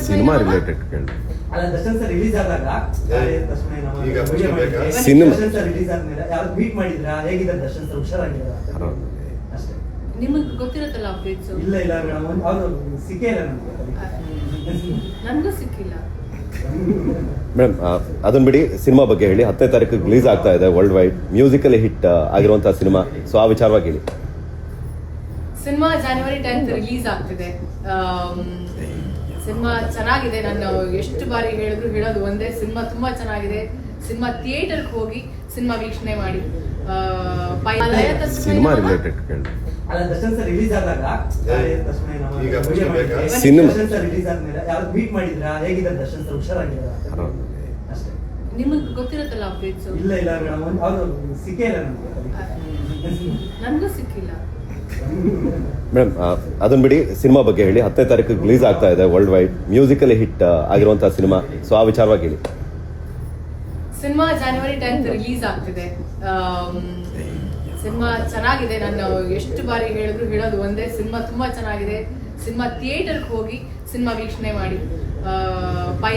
Cinema ನಮಃ. Related ಕೇಳಿ cinema- Darshan sir release ಆದ್ಮೇಲೆ ಯಾರು ಮೀಟ್ ಮಾಡಿದ್ರಾ? ಹೇಗಿದ್ದಾರೆ ದರ್ಶನ್ ಸರ್? ಹುಷಾರಾಗಿದ್ದಾರಾ? ಅಷ್ಟೇ. ನಿಮಗ್ ಗೊತ್ತಿರುತ್ತಲ್ಲ ಅಪ್ಡೇಟ್ಸ್ ಇಲ್ಲ ಇಲ್ಲ ಮೇಡಮ್ ಅವರು ಸಿಕ್ಕೇ ಇಲ್ಲ ನಮ್ಗೆ ಸಿಕ್ಕಿಲ್ಲ. ಮೇಡಮ್ ಅದನ್ನ ಬಿಡಿ ಸಿನಿಮಾ ಬಗ್ಗೆ ಹೇಳಿ. ಹತ್ತನೇ ತಾರೀಕು ರಿಲೀಸ್ ಆಗ್ತಾ ಇದೆ ವರ್ಲ್ಡ್ ವೈಡ್ ಮ್ಯೂಸಿಕಲ್ ಹಿಟ್ ಆಗಿರುವಂತಹ ಸಿನಿಮಾ. ಸೊ ಆ ವಿಚಾರವಾಗಿ ಹೇಳಿ. ಸಿನಿಮಾ ಜನವರಿ ಟೆಂತ್ ರಿಲೀಸ್ ಆಗ್ತಿದೆ. ಸಿನಿಮಾ ಚೆನ್ನಾಗಿದೆ. ನಾನು ಎಷ್ಟು ಬಾರಿ ಹೇಳಿದ್ರು ಹೇಳೋದು ಒಂದೇ ಸಿನಿಮಾ ತುಂಬಾ ಚೆನ್ನಾಗಿದೆ. ಸಿನಿಮಾ ಥಿಯೇಟರ್ಗೆ ಹೋಗಿ ಸಿನಿಮಾ ವೀಕ್ಷಣೆ ಮಾಡಿ. ಸಿನಿಮಾ ರಿಲೇಟೆಡ್ ಕೇಳಿ. ಅಲ್ಲ ದರ್ಶನ್ ಸರ್ ರಿಲೀಸ್ ಆದಾಗ ಯಾರೇ ಈಗ ಪ್ರಶ್ನೆ ವಿಡಿಯೋ ಬೇಕಾ? ಮಾಡಿದ್ರೆ, ಸಿನಿಮಾ- ರಿಲೀಸ್ ಆದ್ಮೇಲೆ? ಯಾರು ಮೀಟ್ ಮಾಡಿದ್ರಾ? ಹೇಗಿದ್ದಾರೆ ದರ್ಶನ್ ಸರ್? ಹುಷಾರಾಗಿದ್ದಾರಾ? ಅಷ್ಟೇ. ನಿಮಗ್ ಗೊತ್ತಿರತ್ತಲ್ಲ ಅಪ್ಡೇಟ್ಸ್? ಇಲ್ಲ ಇಲ್ಲ ಮೇಡಮ್. ಅವರು ಸಿಕ್ಕೇ ಇಲ್ಲ ನಮ್ಗೆ. ನನ್ಗೂ ಸಿಕ್ಕಿಲ್ಲ. ಮೇಡಮ್ ಅದನ್ನ ಬಿಡಿ ಸಿನಿಮಾ ಬಗ್ಗೆ ಹೇಳಿ. ಹತ್ತನೇ ತಾರೀಕು ರಿಲೀಸ್ ಆಗ್ತಾ ಇದೆ ವರ್ಲ್ಡ್ ವೈಡ್ ಮ್ಯೂಸಿಕಲ್ ಹಿಟ್ ಆಗಿರುವಂತಹ ಸಿನಿಮಾ. ಸೊ ಆ ವಿಚಾರವಾಗಿ ಹೇಳಿ. ಸಿನಿಮಾ ಜಾನ್ವರಿ ಟೆಂತ್ ರಿಲೀಸ್ ಆಗ್ತಿದೆ. ಸಿನಿಮಾ ಚೆನ್ನಾಗಿದೆ. ನಾನು ಎಷ್ಟು ಬಾರಿ ಹೇಳಿದ್ರು ಹೇಳೋದು ಒಂದೇ, ಸಿನಿಮಾ ತುಂಬಾ ಚೆನ್ನಾಗಿದೆ. ಸಿನಿಮಾ ಥಿಯೇಟರ್ಗೆ ಹೋಗಿ ಸಿನಿಮಾ ವೀಕ್ಷಣೆ ಮಾಡಿ.